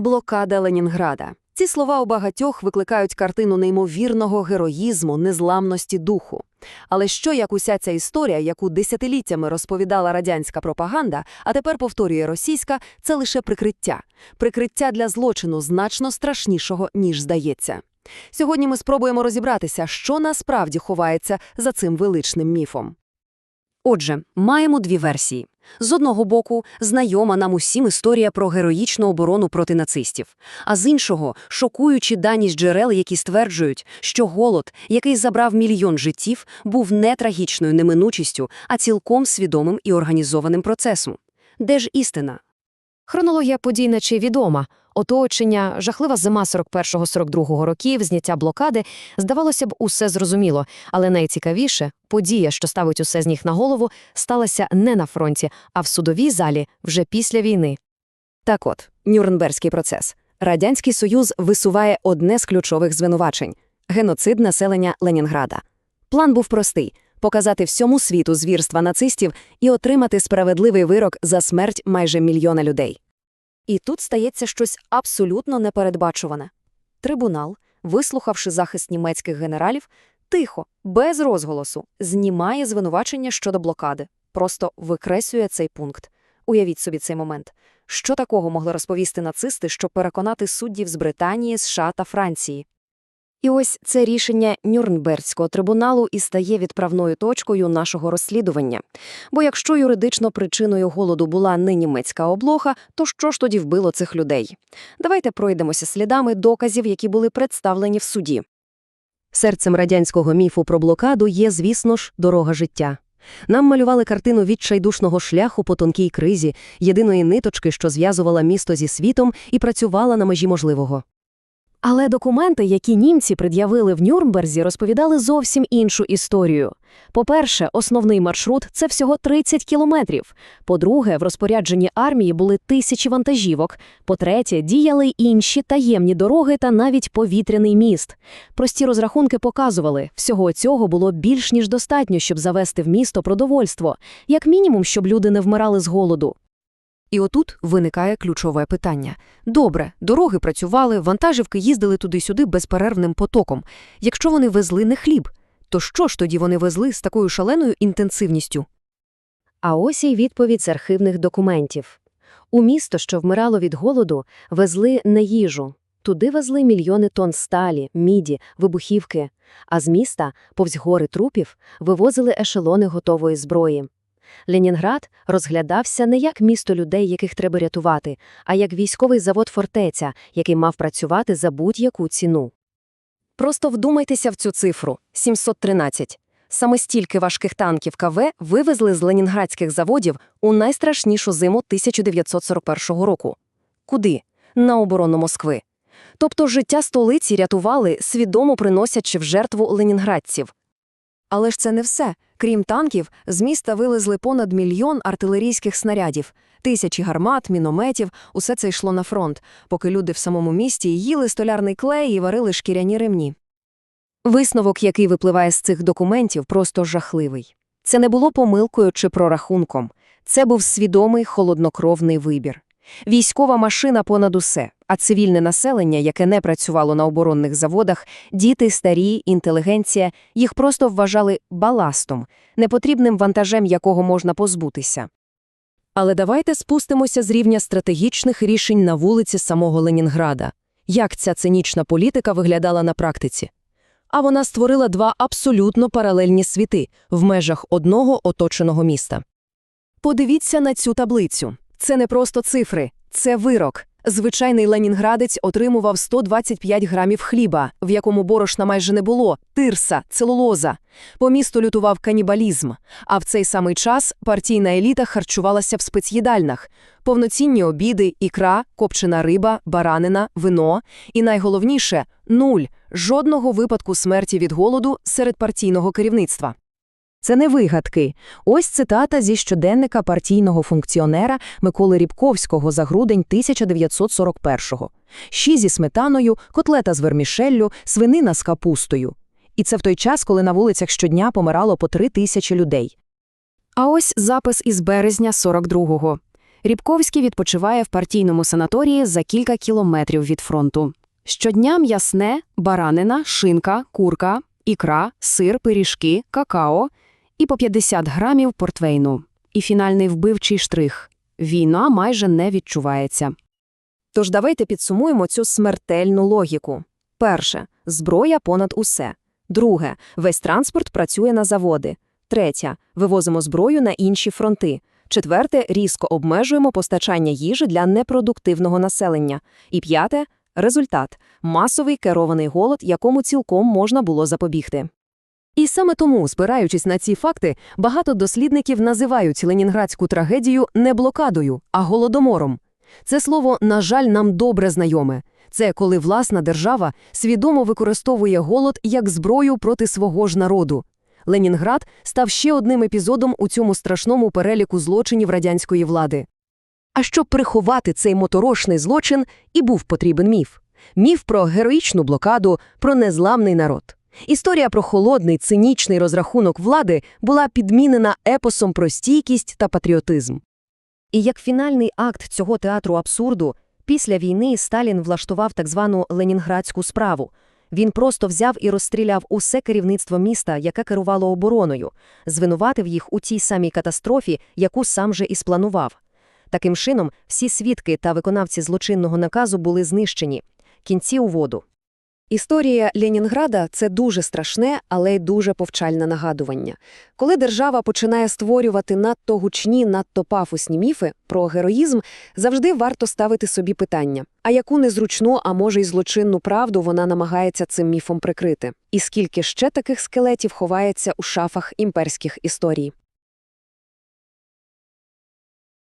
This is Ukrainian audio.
Блокада Ленінграда. Ці слова у багатьох викликають картину неймовірного героїзму, незламності духу. Але що як уся ця історія, яку десятиліттями розповідала радянська пропаганда, а тепер повторює російська, це лише прикриття. Прикриття для злочину значно страшнішого, ніж здається. Сьогодні ми спробуємо розібратися, що насправді ховається за цим величним міфом. Отже, маємо дві версії. З одного боку, знайома нам усім історія про героїчну оборону проти нацистів, а з іншого – шокуючі дані з джерел, які стверджують, що голод, який забрав мільйон життів, був не трагічною неминучістю, а цілком свідомим і організованим процесом. Де ж істина? Хронологія подій наче відома. Оточення, жахлива зима 41-42 років, зняття блокади. Здавалося б, усе зрозуміло. Але найцікавіше – подія, що ставить усе з ніг на голову, сталася не на фронті, а в судовій залі вже після війни. Так от, Нюрнберзький процес. Радянський Союз висуває одне з ключових звинувачень – геноцид населення Ленінграда. План був простий – показати всьому світу звірства нацистів і отримати справедливий вирок за смерть майже мільйона людей. І тут стається щось абсолютно непередбачуване. Трибунал, вислухавши захист німецьких генералів, тихо, без розголосу, знімає звинувачення щодо блокади. Просто викреслює цей пункт. Уявіть собі цей момент. Що такого могли розповісти нацисти, щоб переконати суддів з Британії, США та Франції? І ось це рішення Нюрнберзького трибуналу і стає відправною точкою нашого розслідування. Бо якщо юридично причиною голоду була не німецька облога, то що ж тоді вбило цих людей? Давайте пройдемося слідами доказів, які були представлені в суді. Серцем радянського міфу про блокаду є, звісно ж, дорога життя. Нам малювали картину відчайдушного шляху по тонкій кризі, єдиної ниточки, що зв'язувала місто зі світом і працювала на межі можливого. Але документи, які німці пред'явили в Нюрнберзі, розповідали зовсім іншу історію. По-перше, основний маршрут – це всього 30 кілометрів. По-друге, в розпорядженні армії були тисячі вантажівок. По-третє, діяли інші таємні дороги та навіть повітряний міст. Прості розрахунки показували, всього цього було більш ніж достатньо, щоб завести в місто продовольство, як мінімум, щоб люди не вмирали з голоду. І отут виникає ключове питання. Добре, дороги працювали, вантажівки їздили туди-сюди безперервним потоком. Якщо вони везли не хліб, то що ж тоді вони везли з такою шаленою інтенсивністю? А ось і відповідь з архівних документів. У місто, що вмирало від голоду, везли не їжу. Туди везли мільйони тонн сталі, міді, вибухівки, а з міста, повз гори трупів, вивозили ешелони готової зброї. Ленінград розглядався не як місто людей, яких треба рятувати, а як військовий завод-фортеця, який мав працювати за будь-яку ціну. Просто вдумайтеся в цю цифру – 713. Саме стільки важких танків КВ вивезли з ленінградських заводів у найстрашнішу зиму 1941 року. Куди? На оборону Москви. Тобто життя столиці рятували, свідомо приносячи в жертву ленінградців. Але ж це не все. Крім танків, з міста вилезли понад мільйон артилерійських снарядів, тисячі гармат, мінометів, усе це йшло на фронт, поки люди в самому місті їли столярний клей і варили шкіряні ремні. Висновок, який випливає з цих документів, просто жахливий. Це не було помилкою чи прорахунком. Це був свідомий холоднокровний вибір. Військова машина понад усе, а цивільне населення, яке не працювало на оборонних заводах, діти, старі, інтелігенція, їх просто вважали баластом, непотрібним вантажем, якого можна позбутися. Але давайте спустимося з рівня стратегічних рішень на вулиці самого Ленінграда. Як ця цинічна політика виглядала на практиці? А вона створила два абсолютно паралельні світи в межах одного оточеного міста. Подивіться на цю таблицю. Це не просто цифри, це вирок. Звичайний ленінградець отримував 125 грамів хліба, в якому борошна майже не було, тирса, целулоза. По місту лютував канібалізм. А в цей самий час партійна еліта харчувалася в спецїдальнах. Повноцінні обіди, ікра, копчена риба, баранина, вино. І найголовніше – нуль. Жодного випадку смерті від голоду серед партійного керівництва. Це не вигадки. Ось цитата зі щоденника партійного функціонера Миколи Рібковського за грудень 1941-го. Щі зі сметаною, котлета з вермішеллю, свинина з капустою. І це в той час, коли на вулицях щодня помирало по три тисячі людей. А ось запис із березня 42-го. Рібковський відпочиває в партійному санаторії за кілька кілометрів від фронту. Щодня м'ясне, баранина, шинка, курка, ікра, сир, пиріжки, какао і по 50 грамів портвейну. І фінальний вбивчий штрих – війна майже не відчувається. Тож давайте підсумуємо цю смертельну логіку. Перше – зброя понад усе. Друге – весь транспорт працює на заводи. Третє – вивозимо зброю на інші фронти. Четверте – різко обмежуємо постачання їжі для непродуктивного населення. І п'яте – результат – масовий керований голод, якому цілком можна було запобігти. І саме тому, спираючись на ці факти, багато дослідників називають ленінградську трагедію не блокадою, а голодомором. Це слово, на жаль, нам добре знайоме. Це коли власна держава свідомо використовує голод як зброю проти свого ж народу. Ленінград став ще одним епізодом у цьому страшному переліку злочинів радянської влади. А щоб приховати цей моторошний злочин, і був потрібен міф. Міф про героїчну блокаду, про незламний народ. Історія про холодний, цинічний розрахунок влади була підмінена епосом про стійкість та патріотизм. І як фінальний акт цього театру абсурду, після війни Сталін влаштував так звану ленінградську справу. Він просто взяв і розстріляв усе керівництво міста, яке керувало обороною, звинуватив їх у тій самій катастрофі, яку сам же і спланував. Таким чином, всі свідки та виконавці злочинного наказу були знищені. Кінці у воду. Історія Ленінграда – це дуже страшне, але й дуже повчальне нагадування. Коли держава починає створювати надто гучні, надто пафосні міфи про героїзм, завжди варто ставити собі питання, а яку незручну, а може й злочинну правду вона намагається цим міфом прикрити? І скільки ще таких скелетів ховається у шафах імперських історій?